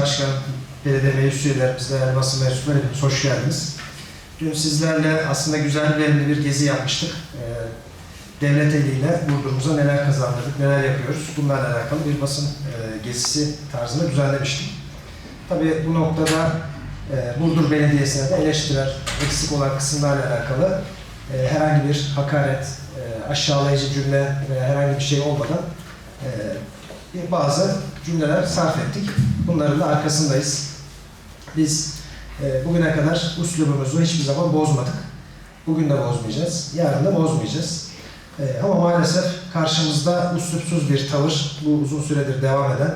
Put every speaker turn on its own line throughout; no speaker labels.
Başkan, belediye meclis üyelerimiz, değerli basın mensupları hepiniz hoş geldiniz. Dün sizlerle aslında güzel verimli bir gezi yapmıştık. Ee, devlet eliyle Burdur'umuza neler kazandırdık, neler yapıyoruz bunlarla alakalı bir basın e, gezisi tarzında düzenlemiştik. Tabii bu noktada e, Burdur Belediyesi'ne de eleştirel, eksik olan kısımlarla alakalı e, herhangi bir hakaret, e, aşağılayıcı cümle veya herhangi bir şey olmadan e, bazı cümleler sarf ettik. Bunların da arkasındayız. Biz e, bugüne kadar uslubumuzu hiçbir zaman bozmadık. Bugün de bozmayacağız, yarın da bozmayacağız. E, ama maalesef karşımızda uslupsuz bir tavır, bu uzun süredir devam eden,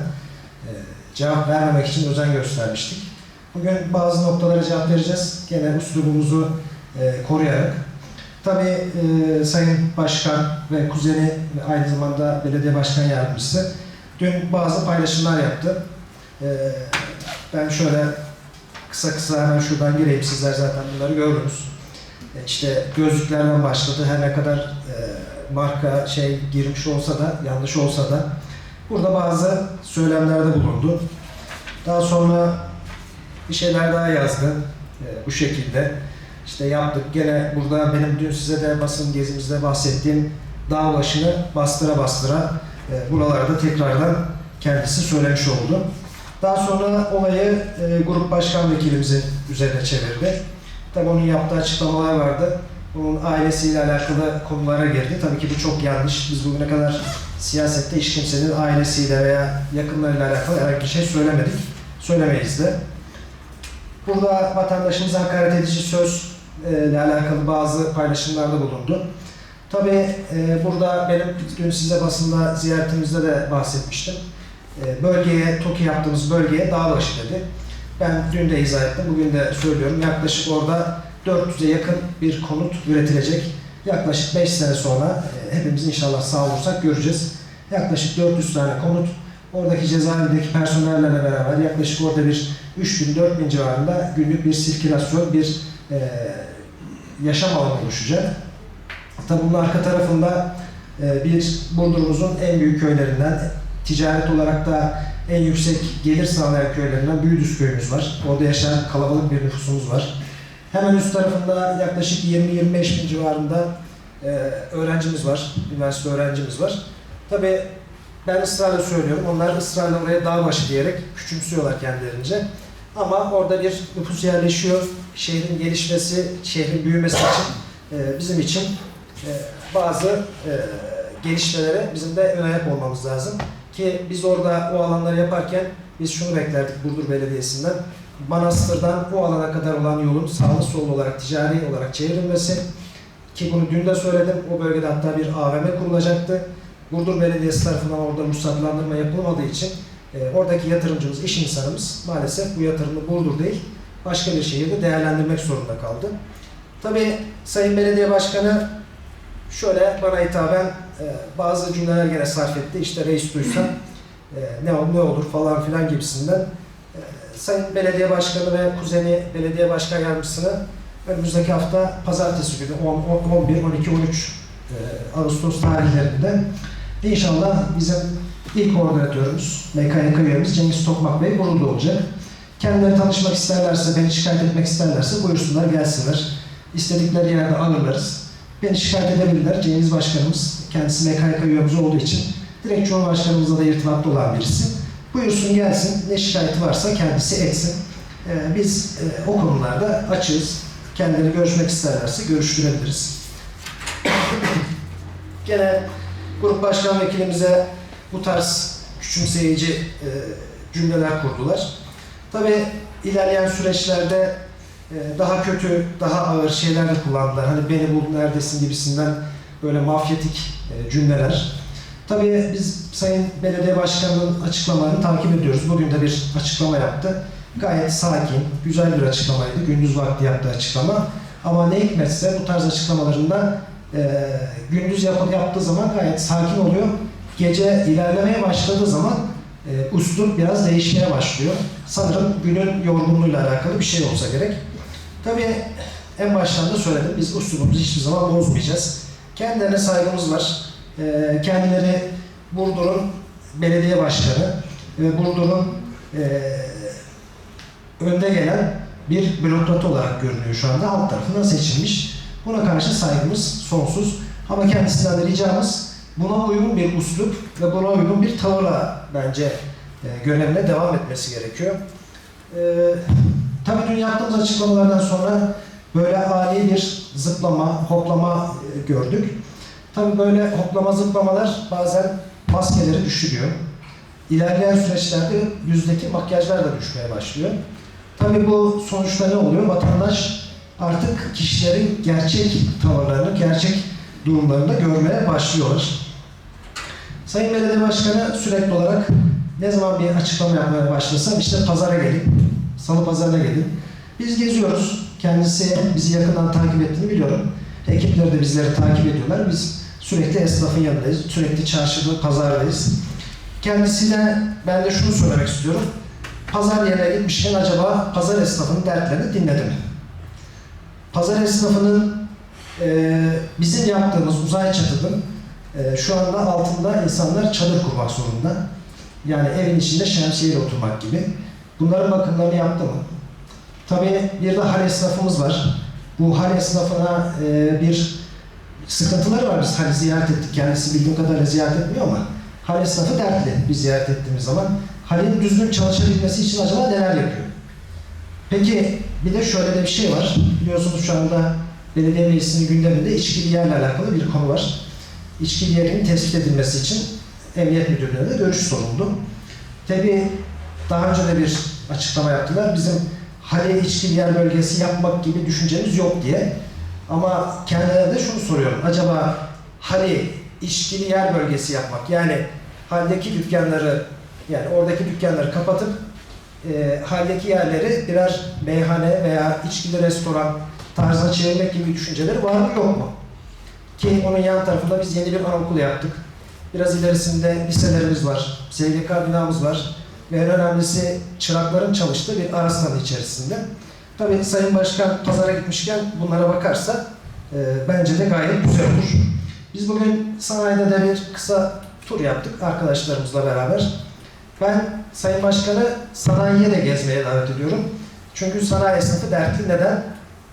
e, cevap vermemek için özen göstermiştik. Bugün bazı noktalara cevap vereceğiz. Gene uslubumuzu e, koruyarak. Tabii e, Sayın Başkan ve kuzeni aynı zamanda belediye başkan yardımcısı dün bazı paylaşımlar yaptı. E, ben şöyle kısa kısa hemen şuradan gireyim. Sizler zaten bunları gördünüz. E, işte gözlüklerden başladı. Her ne kadar e, marka şey girmiş olsa da, yanlış olsa da burada bazı söylemlerde bulundu. Daha sonra bir şeyler daha yazdı e, bu şekilde. İşte yaptık. Gene burada benim dün size de basın gezimizde bahsettiğim dağ başını bastıra bastıra e, buralarda tekrardan kendisi söylemiş oldu. Daha sonra olayı e, grup başkan vekilimizin üzerine çevirdi. Tabii onun yaptığı açıklamalar vardı. Onun ailesiyle alakalı konulara girdi. Tabii ki bu çok yanlış. Biz bugüne kadar siyasette hiç kimsenin ailesiyle veya yakınlarıyla alakalı herhangi bir şey söylemedik. Söylemeyiz de. Burada vatandaşımıza hakaret edici söz e, ile alakalı bazı paylaşımlarda bulundu. Tabii e, burada benim dün size basında ziyaretimizde de bahsetmiştim. E, bölgeye, TOKİ yaptığımız bölgeye dağbaşı dedi. Ben dün de izah ettim, bugün de söylüyorum. Yaklaşık orada 400'e yakın bir konut üretilecek. Yaklaşık 5 sene sonra e, hepimiz inşallah sağ olursak göreceğiz. Yaklaşık 400 tane konut. Oradaki cezaevindeki personellerle beraber yaklaşık orada bir 3000-4000 civarında günlük bir sirkülasyon, bir e, yaşam alanı oluşacak. Tabi bunun arka tarafında e, bir Burdur'umuzun en büyük köylerinden, ticaret olarak da en yüksek gelir sağlayan köylerinden Büyüdüz köyümüz var. Orada yaşayan kalabalık bir nüfusumuz var. Hemen üst tarafında yaklaşık 20-25 bin civarında e, öğrencimiz var, üniversite öğrencimiz var. Tabi ben ısrarla söylüyorum, onlar ısrarla oraya dağ başı diyerek küçümsüyorlar kendilerince. Ama orada bir nüfus yerleşiyor, şehrin gelişmesi, şehrin büyümesi için e, bizim için e, bazı e, gelişmelere bizim de ön ayak olmamız lazım. Ki biz orada o alanları yaparken biz şunu beklerdik Burdur Belediyesi'nden. Manastır'dan o alana kadar olan yolun sağlı sollu olarak ticari olarak çevrilmesi ki bunu dün de söyledim. O bölgede hatta bir AVM kurulacaktı. Burdur Belediyesi tarafından orada ruhsatlandırma yapılmadığı için e, oradaki yatırımcımız, iş insanımız maalesef bu yatırımı Burdur değil başka bir şehirde değerlendirmek zorunda kaldı. Tabii Sayın Belediye Başkanı şöyle bana hitaben bazı cümleler gene sarf etti. İşte reis duysa e, ne olur ne olur falan filan gibisinden. E, Sayın Belediye Başkanı ve kuzeni Belediye Başkan Yardımcısını önümüzdeki hafta pazartesi günü 10, 11, 12, 13 e, Ağustos tarihlerinde inşallah bizim ilk koordinatörümüz, MKYK üyemiz Cengiz Tokmak Bey burada olacak. Kendileri tanışmak isterlerse, beni şikayet etmek isterlerse buyursunlar, gelsinler. İstedikleri yerde alırlarız. Beni şikayet edebilirler. Cengiz Başkanımız, kendisi MKYK üyemiz olduğu için direkt Cumhurbaşkanımızla da irtibatlı olan birisi. Buyursun gelsin, ne şikayeti varsa kendisi etsin. Ee, biz e, o konularda açığız. Kendileri görüşmek isterlerse görüştürebiliriz. Gene grup başkan vekilimize bu tarz küçümseyici e, cümleler kurdular. Tabii ilerleyen süreçlerde daha kötü, daha ağır şeyler de kullandılar. Hani beni bul neredesin gibisinden böyle mafyatik e, cümleler. Tabii biz Sayın Belediye Başkanı'nın açıklamalarını takip ediyoruz. Bugün de bir açıklama yaptı. Gayet sakin, güzel bir açıklamaydı. Gündüz vakti yaptığı açıklama. Ama ne hikmetse bu tarz açıklamalarında e, gündüz yap yaptığı zaman gayet sakin oluyor. Gece ilerlemeye başladığı zaman e, üslup biraz değişmeye başlıyor. Sanırım günün yorgunluğuyla alakalı bir şey olsa gerek. Tabii en baştan da söyledim, biz uslubumuzu hiçbir zaman bozmayacağız. Kendilerine saygımız var. E, kendileri Burdur'un belediye başkanı ve Burdur'un e, önde gelen bir bürokrat olarak görünüyor şu anda. Halk tarafından seçilmiş. Buna karşı saygımız sonsuz. Ama kendisinden de ricamız buna uygun bir uslup ve buna uygun bir tavırla bence e, görevine devam etmesi gerekiyor. E, tabii dün yaptığımız açıklamalardan sonra böyle ani bir zıplama, hoplama e, gördük. Tabii böyle hoplama zıplamalar bazen maskeleri düşürüyor. İlerleyen süreçlerde yüzdeki makyajlar da düşmeye başlıyor. Tabii bu sonuçta ne oluyor? Vatandaş artık kişilerin gerçek tavırlarını, gerçek durumlarını da görmeye başlıyorlar. Sayın Belediye Başkanı sürekli olarak ne zaman bir açıklama yapmaya başlasam işte pazara gelin, salı pazarına gelin. Biz geziyoruz. Kendisi bizi yakından takip ettiğini biliyorum. Ekipleri de bizleri takip ediyorlar. Biz sürekli esnafın yanındayız. Sürekli çarşıda, pazardayız. Kendisine ben de şunu söylemek istiyorum. Pazar yerine gitmişken acaba pazar esnafının dertlerini dinledi mi? Pazar esnafının e, bizim yaptığımız uzay çatının e, şu anda altında insanlar çadır kurmak zorunda. Yani evin içinde şemsiyeyle oturmak gibi. Bunların bakımlarını yaptı mı? Tabii bir de hal esnafımız var. Bu hal esnafına e, bir sıkıntıları var. Biz hali ziyaret ettik. Kendisi bildiğim kadarıyla ziyaret etmiyor ama hal esnafı dertli biz ziyaret ettiğimiz zaman. Halin düzgün çalışabilmesi için acaba neler yapıyor? Peki bir de şöyle de bir şey var. Biliyorsunuz şu anda belediye meclisinin gündeminde içkili yerle alakalı bir konu var. İçkili yerin tespit edilmesi için Emniyet Müdürlüğü'ne de görüş soruldu. Tabii daha önce de bir açıklama yaptılar. Bizim Hale içkili yer bölgesi yapmak gibi düşüncemiz yok diye. Ama kendilerine de şunu soruyorum. Acaba Hale içkili yer bölgesi yapmak yani haldeki dükkanları yani oradaki dükkanları kapatıp e, haldeki yerleri birer meyhane veya içkili restoran tarzına çevirmek gibi düşünceleri var mı yok mu? Ki onun yan tarafında biz yeni bir anaokulu yaptık. Biraz ilerisinde liselerimiz var, SGK binamız var ve en önemlisi çırakların çalıştığı bir arasının içerisinde. Tabii Sayın Başkan pazara gitmişken bunlara bakarsa e, bence de gayet güzel olur. Biz bugün sanayide de bir kısa tur yaptık arkadaşlarımızla beraber. Ben Sayın Başkan'ı sanayiye de gezmeye davet ediyorum. Çünkü sanayi esnafı dertli neden?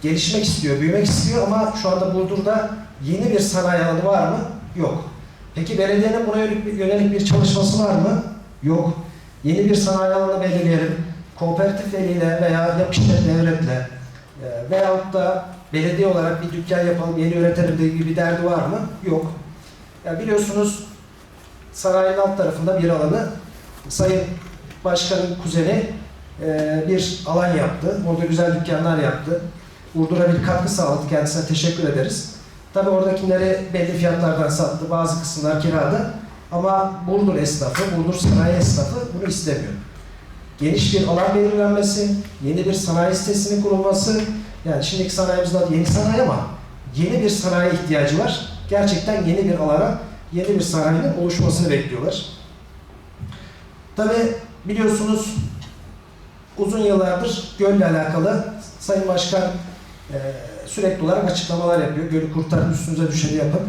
Gelişmek istiyor, büyümek istiyor ama şu anda Burdur'da yeni bir sanayi alanı var mı? Yok. Peki belediyenin buna yönelik bir çalışması var mı? Yok. Yeni bir sanayi alanı belirleyelim. Kooperatif eliyle veya yap işletme devletle e, veyahut da belediye olarak bir dükkan yapalım, yeni üretelim diye gibi derdi var mı? Yok. Ya biliyorsunuz sarayın alt tarafında bir alanı Sayın Başkan'ın kuzeni e, bir alan yaptı. Orada güzel dükkanlar yaptı. Burdur'a bir katkı sağladı. Kendisine teşekkür ederiz. Tabi oradakileri belli fiyatlardan sattı. Bazı kısımlar kirada. Ama Burdur esnafı, Burdur sanayi esnafı bunu istemiyor. Geniş bir alan belirlenmesi, yeni bir sanayi sitesinin kurulması, yani şimdiki sanayimizin yeni sanayi ama yeni bir sanayi ihtiyacı var. Gerçekten yeni bir alana, yeni bir sanayinin oluşmasını bekliyorlar. Tabi biliyorsunuz uzun yıllardır gölle alakalı Sayın Başkan e, sürekli olarak açıklamalar yapıyor. Gölü kurtarın, üstünüze düşeni yapın.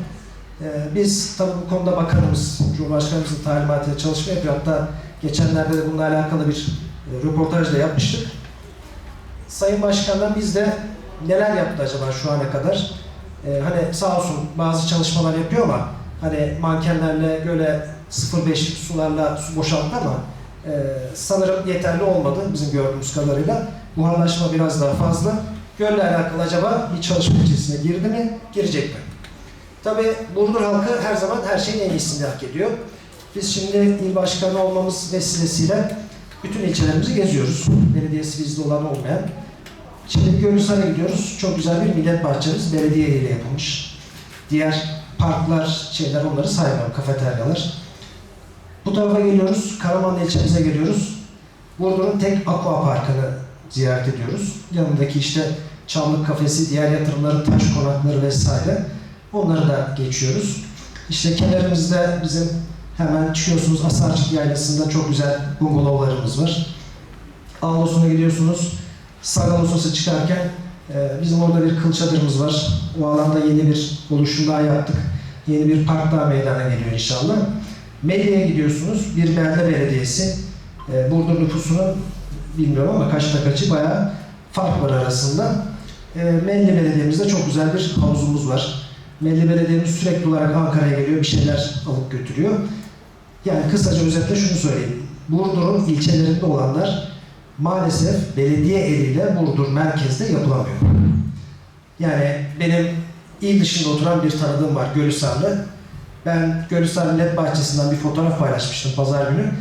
E, biz tabi bu konuda bakanımız, Cumhurbaşkanımızın talimatıyla çalışma yapıyor. Hatta geçenlerde de bununla alakalı bir e, röportaj da yapmıştık. Sayın Başkan'dan biz de neler yaptı acaba şu ana kadar? E, hani sağ olsun bazı çalışmalar yapıyor ama hani mankenlerle göle 0.5 sularla su boşalttı ama e, sanırım yeterli olmadı bizim gördüğümüz kadarıyla. Buharlaşma biraz daha fazla. Gölle alakalı acaba bir çalışma içerisine girdi mi, girecek mi? Tabi Burdur halkı her zaman her şeyin en iyisini hak ediyor. Biz şimdi il başkanı olmamız vesilesiyle bütün ilçelerimizi geziyoruz. Belediyesi bizde olan olmayan. Şimdi Gölhisar'a gidiyoruz. Çok güzel bir millet bahçemiz belediye ile yapılmış. Diğer parklar, şeyler onları saymıyorum, kafeteryalar. Bu tarafa geliyoruz, Karamanlı ilçemize geliyoruz. Burdur'un tek aqua parkını ziyaret ediyoruz. Yanındaki işte Çamlık kafesi, diğer yatırımları, taş konakları vesaire. Onları da geçiyoruz. İşte kenarımızda bizim hemen çıkıyorsunuz Asarcık Yaylası'nda çok güzel bungalovlarımız var. Ağlosuna gidiyorsunuz. Sagalosos'a çıkarken e, bizim orada bir kıl çadırımız var. O alanda yeni bir oluşum daha yaptık. Yeni bir park daha meydana geliyor inşallah. Medya'ya gidiyorsunuz. Bir belde belediyesi. E, Burdur nüfusunun bilmiyorum ama kaçta kaçı bayağı fark var arasında. E, Melli Belediye'mizde çok güzel bir havuzumuz var. Melli Belediye'miz sürekli olarak Ankara'ya geliyor, bir şeyler alıp götürüyor. Yani kısaca özetle şunu söyleyeyim. Burdur'un ilçelerinde olanlar maalesef belediye eliyle Burdur merkezde yapılamıyor. Yani benim il dışında oturan bir tanıdığım var Gölhisarlı. Ben Gölhisar Millet Bahçesi'nden bir fotoğraf paylaşmıştım pazar günü.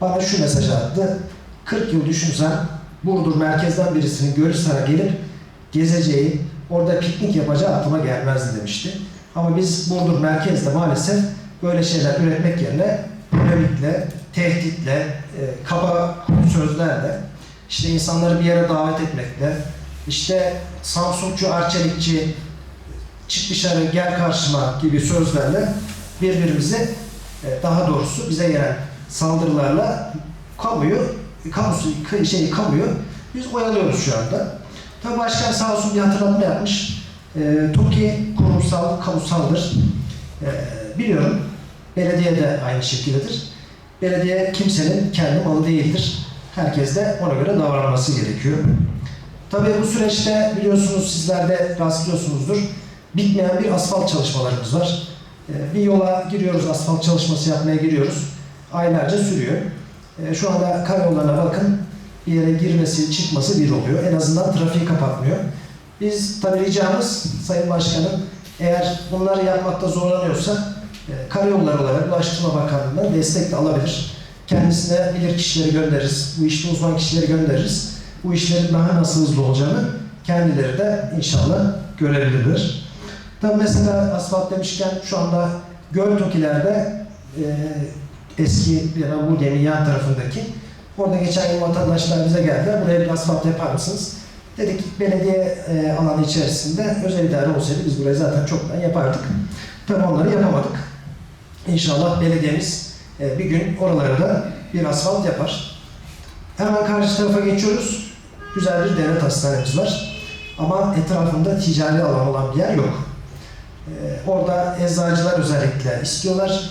Bana şu mesaj attı. 40 yıl düşünsen Burdur merkezden birisinin Gölhisar'a gelip gezeceği, orada piknik yapacağı aklıma gelmezdi demişti. Ama biz Burdur merkezde maalesef böyle şeyler üretmek yerine polemikle, tehditle, e, kaba sözlerle, işte insanları bir yere davet etmekle, işte Samsunçu, Arçelikçi, çık dışarı gel karşıma gibi sözlerle birbirimizi e, daha doğrusu bize gelen saldırılarla kamuyu, kamusu, şey, kamuyu biz oyalıyoruz şu anda. Tabii başkan sağ olsun bir hatırlatma yapmış. E, TOKİ kurumsal, kamusaldır. E, biliyorum. Belediye de aynı şekildedir. Belediye kimsenin kendi malı değildir. Herkes de ona göre davranması gerekiyor. Tabii bu süreçte biliyorsunuz sizler de rastlıyorsunuzdur. Bitmeyen bir asfalt çalışmalarımız var. Ee, Bir yola giriyoruz, asfalt çalışması yapmaya giriyoruz. Aylarca sürüyor. Ee, Şu anda karayollarına bakın. Bir yere girmesi, çıkması bir oluyor. En azından trafiği kapatmıyor. Biz tabii ricamız Sayın Başkanım eğer bunları yapmakta zorlanıyorsa e, karayolları olarak Ulaştırma Bakanlığı'ndan destek de alabilir. Kendisine bilir kişileri göndeririz. Bu işte uzman kişileri göndeririz. Bu işlerin daha nasıl hızlı olacağını kendileri de inşallah görebilirler. Tabii mesela asfalt demişken şu anda Göl Tokiler'de e, eski yani bu geminin yan tarafındaki orada geçen gün vatandaşlar bize geldiler. Buraya bir asfalt yapar mısınız? Dedik belediye e, alanı içerisinde özel idare olsaydı biz burayı zaten çoktan yapardık. Tabii onları yapamadık. İnşallah belediyemiz e, bir gün oralara da bir asfalt yapar. Hemen karşı tarafa geçiyoruz. Güzel bir devlet hastanemiz var. Ama etrafında ticari alan olan bir yer yok. Ee, orada eczacılar özellikle istiyorlar.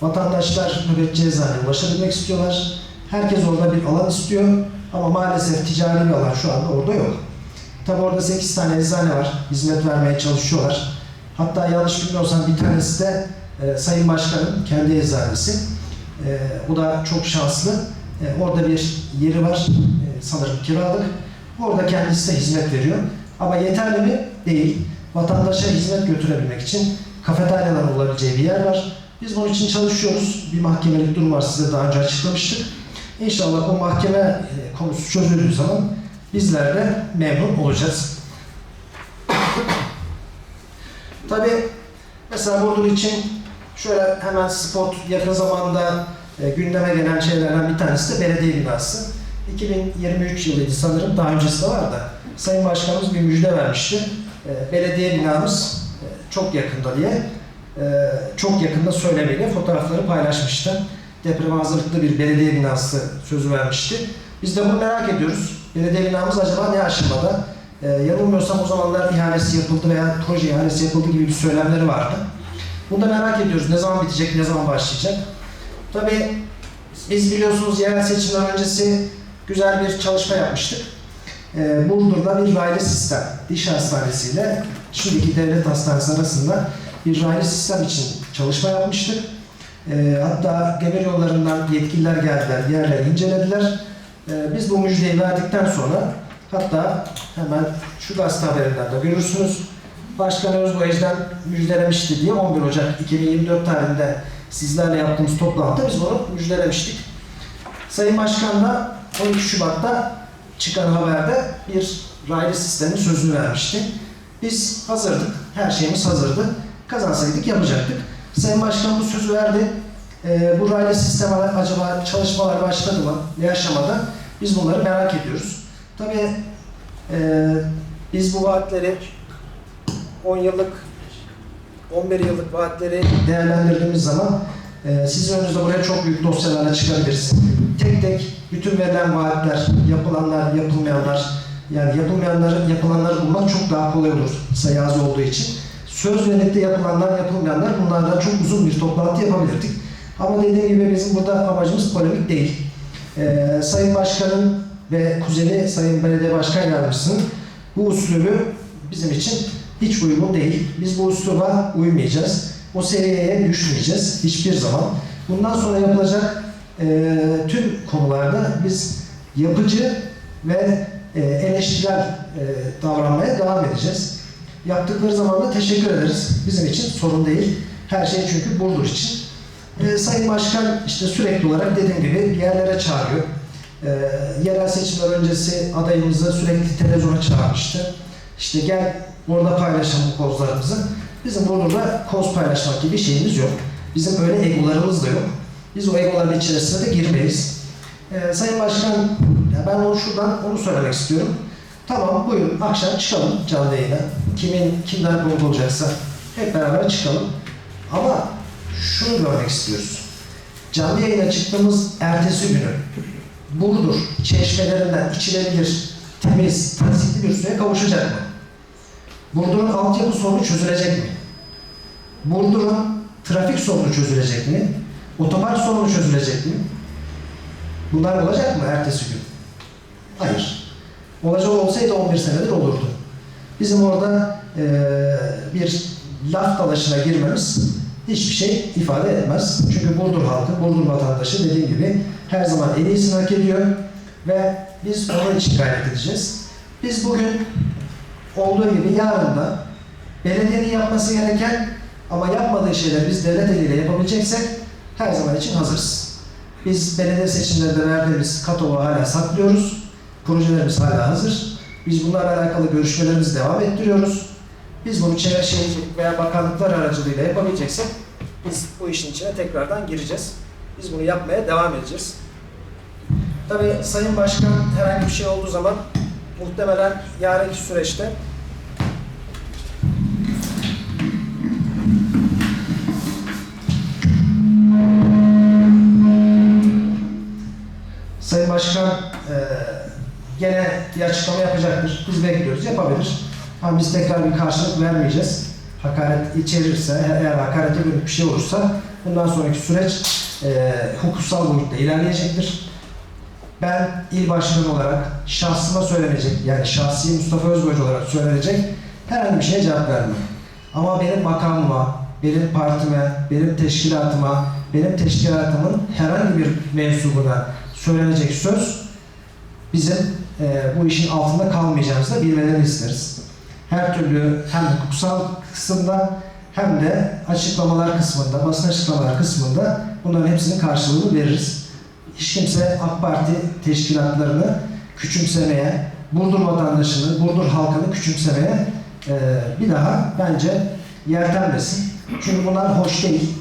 Vatandaşlar nöbetçi eczaneye ulaşabilmek istiyorlar. Herkes orada bir alan istiyor. Ama maalesef ticari bir alan şu anda orada yok. Tabi orada 8 tane eczane var. Hizmet vermeye çalışıyorlar. Hatta yanlış bilmiyorsam bir tanesi de e, Sayın Başkan'ın kendi eczanesi. E, o da çok şanslı. E, orada bir yeri var. E, sanırım kiralık. Orada kendisi de hizmet veriyor. Ama yeterli mi? Değil. Vatandaşa hizmet götürebilmek için kafeteryalar olabileceği bir yer var. Biz bunun için çalışıyoruz. Bir mahkemelik durum var size daha önce açıklamıştık. İnşallah o mahkeme e, konusu çözüldüğü zaman bizler de memnun olacağız. Tabii mesela Burdur için şöyle hemen spot yakın zamanda e, gündeme gelen şeylerden bir tanesi de belediye binası. 2023 yılıydı sanırım. Daha öncesi de var da. Sayın Başkanımız bir müjde vermişti. E, belediye binamız e, çok yakında diye e, çok yakında söylemeyle fotoğrafları paylaşmıştı. Depreme hazırlıklı bir belediye binası sözü vermişti. Biz de bunu merak ediyoruz. Belediye binamız acaba ne aşamada? E, yanılmıyorsam o zamanlar ihalesi yapıldı veya proje ihalesi yapıldı gibi bir söylemleri vardı. Bunu da merak ediyoruz. Ne zaman bitecek, ne zaman başlayacak? Tabii biz biliyorsunuz yerel seçimler öncesi güzel bir çalışma yapmıştık. Ee, Burdur'da bir raylı sistem, diş hastanesiyle şimdiki devlet hastanesi arasında bir raylı sistem için çalışma yapmıştık. Ee, hatta demir yollarından yetkililer geldiler, yerleri incelediler. Ee, biz bu müjdeyi verdikten sonra hatta hemen şu gazete haberinden de görürsünüz. Başkan Özboyacı'dan müjdelemişti diye 11 Ocak 2024 tarihinde sizlerle yaptığımız toplantıda biz bunu müjdelemiştik. Sayın Başkan da 12 Şubat'ta çıkan haberde bir raylı sistemin sözünü vermişti. Biz hazırdık, her şeyimiz hazırdı. Kazansaydık yapacaktık. Sayın Başkan bu sözü verdi. Ee, bu raylı sistem acaba çalışmalar başladı mı, ne aşamada? Biz bunları merak ediyoruz. Tabii e, biz bu vaatleri 10 yıllık 11 yıllık vaatleri değerlendirdiğimiz zaman e, sizin önünüzde buraya çok büyük dosyalarla çıkabiliriz. Tek tek bütün verilen vaatler, yapılanlar, yapılmayanlar, yani yapılmayanları, yapılanları bulmak çok daha kolay olur sayı az olduğu için. Söz verilip de yapılanlar, yapılmayanlar bunlardan çok uzun bir toplantı yapabilirdik. Ama dediğim gibi bizim burada amacımız polemik değil. Ee, Sayın Başkan'ın ve kuzeni Sayın Belediye Başkan Yardımcısının bu usulü bizim için hiç uygun değil. Biz bu usluba uymayacağız. O seviyeye düşmeyeceğiz hiçbir zaman. Bundan sonra yapılacak e, tüm konularda biz yapıcı ve e, eleştirel e, davranmaya devam edeceğiz. Yaptıkları zaman da teşekkür ederiz. Bizim için sorun değil. Her şey çünkü Burdur için. E, Sayın Başkan işte sürekli olarak dediğim gibi yerlere çağırıyor. E, yerel seçimler öncesi adayımızı sürekli televizyona çağırmıştı. İşte gel orada paylaşalım kozlarımızı. Bizim Burdur'da koz paylaşmak gibi bir şeyimiz yok. Bizim öyle egolarımız da yok. Biz o egoların içerisine de girmeyiz. Ee, Sayın Başkan, ben onu şuradan onu söylemek istiyorum. Tamam buyurun akşam çıkalım canlı yayına. Kimin kimden konuk olacaksa hep beraber çıkalım. Ama şunu görmek istiyoruz. Canlı yayına çıktığımız ertesi günü Burdur çeşmelerinden içilebilir, temiz, tazikli bir suya kavuşacak mı? Burdur'un altyapı sorunu çözülecek mi? Burdur'un trafik sorunu çözülecek mi? Otopark sorunu çözülecek mi? Bunlar olacak mı ertesi gün? Hayır. Olacak olsaydı 11 senedir olurdu. Bizim orada eee, bir laf dalaşına girmemiz hiçbir şey ifade etmez. Çünkü Burdur halkı, Burdur vatandaşı dediğim gibi her zaman en iyisini hak ediyor ve biz onun için gayret edeceğiz. Biz bugün olduğu gibi yarın da belediyenin yapması gereken ama yapmadığı şeyleri biz devlet eliyle yapabileceksek her zaman için hazırız. Biz belediye seçimlerinde verdiğimiz kataloğu hala saklıyoruz. Projelerimiz hala hazır. Biz bunlarla alakalı görüşmelerimizi devam ettiriyoruz. Biz bunu Çevre Şehircilik veya bakanlıklar aracılığıyla yapabileceksek biz bu işin içine tekrardan gireceğiz. Biz bunu yapmaya devam edeceğiz. Tabii Sayın Başkan herhangi bir şey olduğu zaman muhtemelen yarınki süreçte Sayın Başkan e, gene bir açıklama yapacaktır. Biz bekliyoruz, yapabilir. Ama biz tekrar bir karşılık vermeyeceğiz. Hakaret içerirse, eğer hakarete dönük bir şey olursa bundan sonraki süreç e, hukuksal boyutta ilerleyecektir. Ben il başkanı olarak şahsıma söylenecek, yani şahsi Mustafa Özboycu olarak söylenecek herhangi bir şeye cevap vermem. Ama benim makamıma, benim partime, benim teşkilatıma, benim teşkilatımın herhangi bir mensubuna söylenecek söz bizim e, bu işin altında kalmayacağımızı da bilmelerini isteriz. Her türlü hem hukuksal kısımda hem de açıklamalar kısmında, basın açıklamalar kısmında bunların hepsinin karşılığını veririz. Hiç kimse AK Parti teşkilatlarını küçümsemeye, Burdur vatandaşını, Burdur halkını küçümsemeye e, bir daha bence yeltenmesin. Çünkü bunlar hoş değil.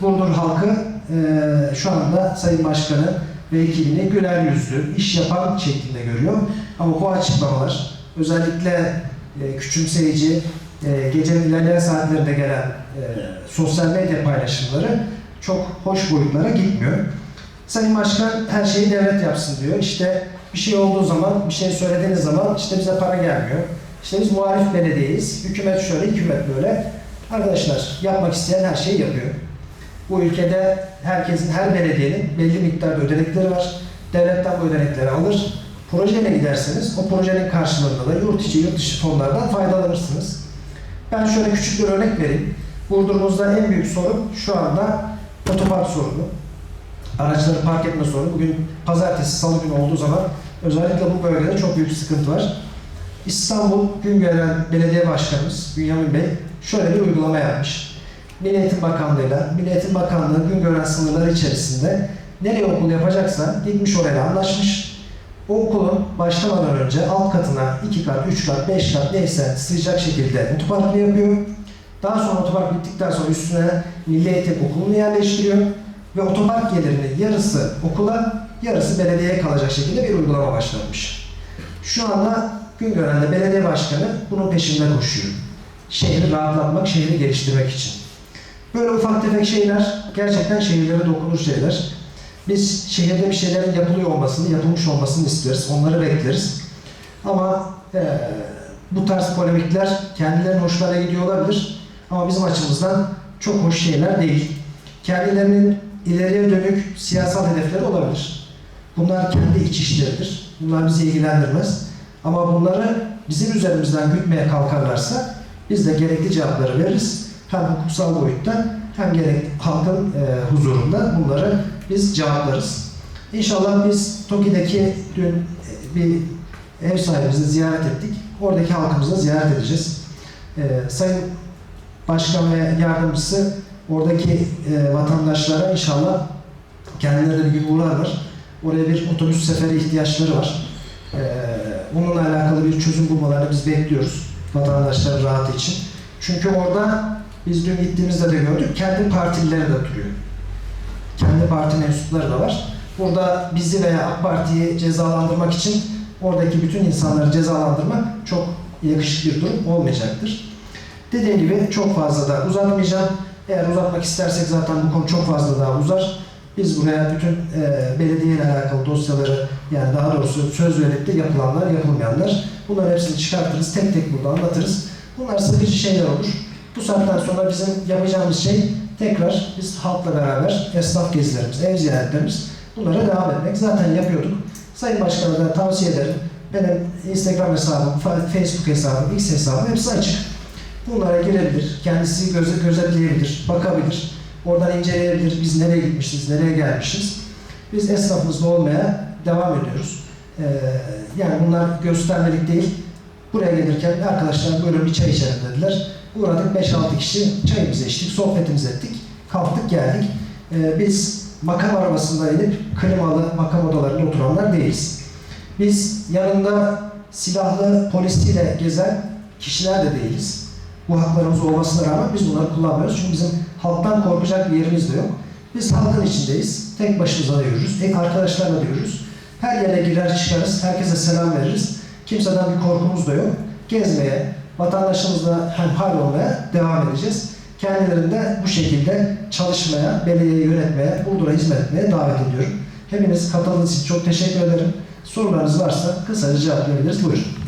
Burdur halkı e, şu anda Sayın Başkanı vekilini güler yüzlü, iş yapan şeklinde görüyor. Ama bu açıklamalar özellikle e, küçümseyici, e, gecenin ilerleyen saatlerinde gelen e, sosyal medya paylaşımları çok hoş boyutlara gitmiyor. Sayın Başkan her şeyi devlet yapsın diyor. İşte bir şey olduğu zaman, bir şey söylediğiniz zaman işte bize para gelmiyor. İşte biz muhalif belediyeyiz. Hükümet şöyle, hükümet böyle. Arkadaşlar yapmak isteyen her şeyi yapıyor. Bu ülkede herkesin, her belediyenin belli miktarda ödenekleri var. Devletten bu ödenekleri alır. Projeyle giderseniz o projenin karşılığında da yurt içi, yurt dışı fonlardan faydalanırsınız. Ben şöyle küçük bir örnek vereyim. Burdur'umuzda en büyük sorun şu anda otopark sorunu. Araçları park etme sorunu. Bugün pazartesi, salı günü olduğu zaman özellikle bu bölgede çok büyük sıkıntı var. İstanbul Güngören Belediye Başkanımız Bünyamin Bey şöyle bir uygulama yapmış. Milli Eğitim Bakanlığı'yla, Milli Eğitim Bakanlığı Güngören sınırları içerisinde nereye okul yapacaksa gitmiş oraya anlaşmış. O okulun başlamadan önce alt katına 2 kat, 3 kat, 5 kat neyse sığacak şekilde otoparkını yapıyor. Daha sonra otopark bittikten sonra üstüne Milli Eğitim Okulu'nu yerleştiriyor. Ve otopark gelirinin yarısı okula, yarısı belediyeye kalacak şekilde bir uygulama başlanmış. Şu anda Güngören'de belediye başkanı bunun peşinde koşuyor. Şehri rahatlatmak, şehri geliştirmek için. Böyle ufak tefek şeyler gerçekten şehirlere dokunur şeyler. Biz şehirde bir şeylerin yapılıyor olmasını, yapılmış olmasını isteriz. Onları bekleriz. Ama eee, bu tarz polemikler kendilerinin hoşlarına gidiyor olabilir. Ama bizim açımızdan çok hoş şeyler değil. Kendilerinin ileriye dönük siyasal hedefleri olabilir. Bunlar kendi iç işleridir. Bunlar bizi ilgilendirmez. Ama bunları bizim üzerimizden gütmeye kalkarlarsa biz de gerekli cevapları veririz. Hem hukuksal boyutta hem gerek halkın e, huzurunda bunları biz cevaplarız. İnşallah biz Toki'deki dün e, bir ev sahibimizi ziyaret ettik. Oradaki halkımızı ziyaret edeceğiz. E, Sayın Başkan ve yardımcısı oradaki e, vatandaşlara inşallah kendileri de bir gün uğrarlar. Oraya bir otobüs seferi ihtiyaçları var. E, bununla alakalı bir çözüm bulmalarını biz bekliyoruz vatandaşların rahatı için. Çünkü orada biz dün gittiğimizde de gördük, kendi partilileri de oturuyor. Kendi parti mensupları da var. Burada bizi veya AK Parti'yi cezalandırmak için oradaki bütün insanları cezalandırmak çok yakışıklı bir durum olmayacaktır. Dediğim gibi çok fazla da uzatmayacağım. Eğer uzatmak istersek zaten bu konu çok fazla daha uzar. Biz buraya bütün e, belediye ile alakalı dosyaları yani daha doğrusu söz verip de yapılanlar, yapılmayanlar bunların hepsini çıkartırız. Tek tek burada anlatırız. Bunlar sıkıcı şeyler olur. Bu saatten sonra bizim yapacağımız şey tekrar biz halkla beraber esnaf gezilerimiz, ev ziyaretlerimiz bunlara devam etmek. Zaten yapıyorduk. Sayın Başkan'a da tavsiye ederim. Benim Instagram hesabım, fa- Facebook hesabım, X hesabım hepsi açık. Bunlara girebilir, kendisi göze, gözetleyebilir, bakabilir. Oradan inceleyebilir, biz nereye gitmişiz, nereye gelmişiz. Biz esnafımızda olmaya devam ediyoruz. Ee, yani bunlar göstermelik değil. Buraya gelirken arkadaşlar buyurun bir çay içelim dediler. Uğradık 5-6 kişi çayımızı içtik, sohbetimizi ettik. Kalktık geldik. Ee, biz makam arabasında inip klimalı makam odalarında oturanlar değiliz. Biz yanında silahlı polisiyle gezen kişiler de değiliz. Bu haklarımız olmasına rağmen biz bunları kullanmıyoruz. Çünkü bizim halktan korkacak bir yerimiz de yok. Biz halkın içindeyiz. Tek başımıza yürürüz. Tek arkadaşlarla da yürürüz. Her yere girer çıkarız. Herkese selam veririz. Kimseden bir korkumuz da yok. Gezmeye, vatandaşımızla hemhal olmaya devam edeceğiz. Kendilerini de bu şekilde çalışmaya, belediyeyi yönetmeye, Burdur'a hizmet etmeye davet ediyorum. Hepiniz katıldığınız için çok teşekkür ederim. Sorularınız varsa kısaca cevap verebiliriz. Buyurun.